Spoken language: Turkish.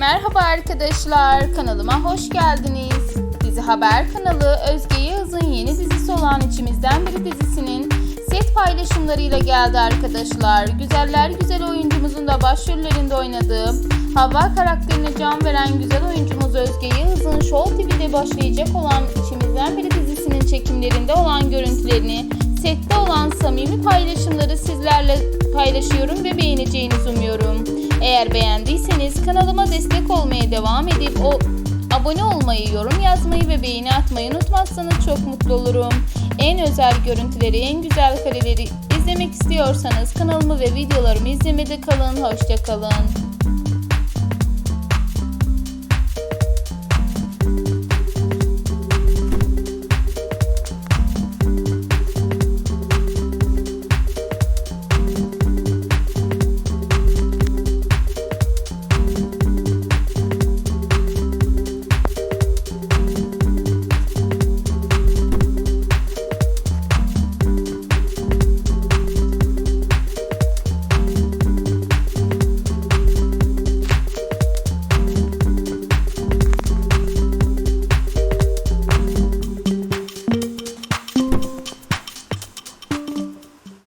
Merhaba arkadaşlar, kanalıma hoş geldiniz. Dizi Haber kanalı Özge Yağız'ın yeni dizisi olan İçimizden Biri dizisinin set paylaşımlarıyla geldi arkadaşlar. Güzeller güzel oyuncumuzun da başrollerinde oynadığı Havva karakterine can veren güzel oyuncumuz Özge Yağız'ın Show TV'de başlayacak olan İçimizden Biri dizisinin çekimlerinde olan görüntülerini, sette olan samimi paylaşımları sizlerle paylaşıyorum ve beğeneceğinizi umuyorum. Eğer beğendiyseniz kanalıma destek olmaya devam edip o abone olmayı, yorum yazmayı ve beğeni atmayı unutmazsanız çok mutlu olurum. En özel görüntüleri, en güzel kareleri izlemek istiyorsanız kanalımı ve videolarımı izlemede kalın. Hoşçakalın.